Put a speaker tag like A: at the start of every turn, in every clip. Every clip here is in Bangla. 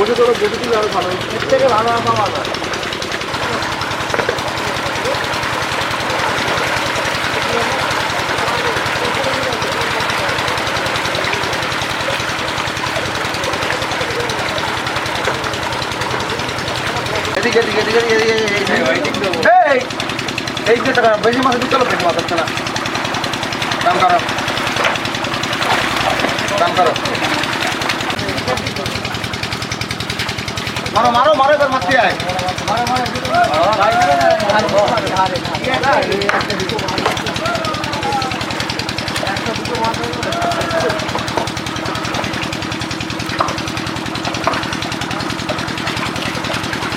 A: করে বসে দিলে আরও ভালো এর থেকে ভালো পাওয়া যায়
B: এদিকে এদিকে এদিকে এদিকে এদিকে এই এই যে টাকা বেশি মাছ দিতে হবে মাছ হচ্ছে না দাম করো। দাম করো। মারো মারো মারো এবার মাছ দিয়ে আয়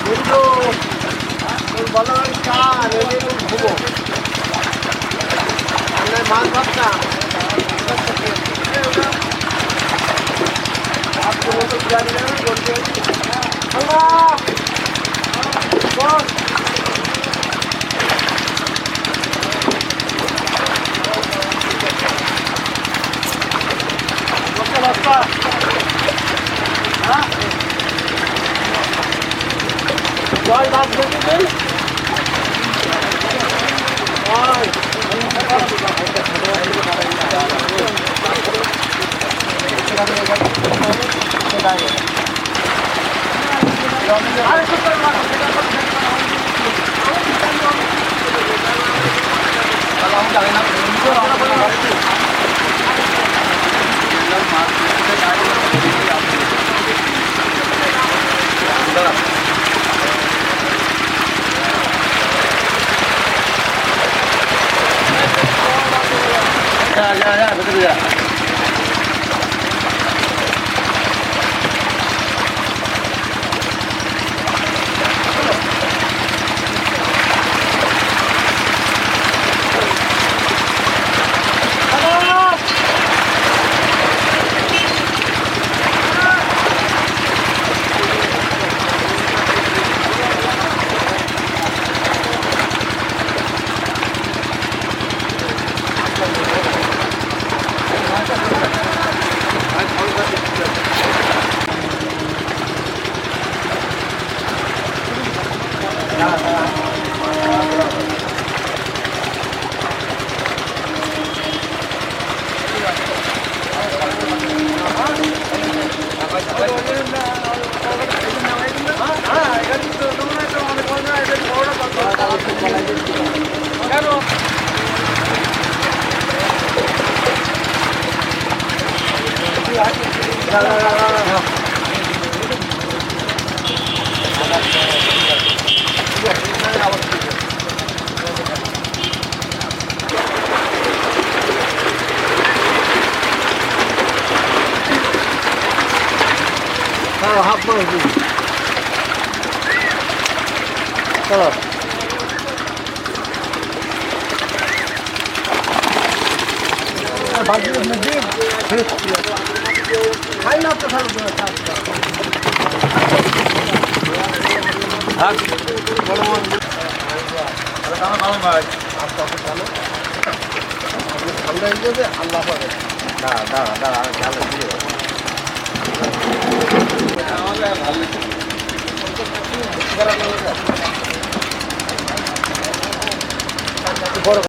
A: কিন্তু ওই বলো চার Rồi, ba xuống dưới. Rồi. Hadi kurtarın bakalım.
B: যা
A: হাফ মাছ দিই চলো। খাই আল্লাহ পাবে
B: দাঁড়া দাঁড়া দাঁড়া
A: ভালো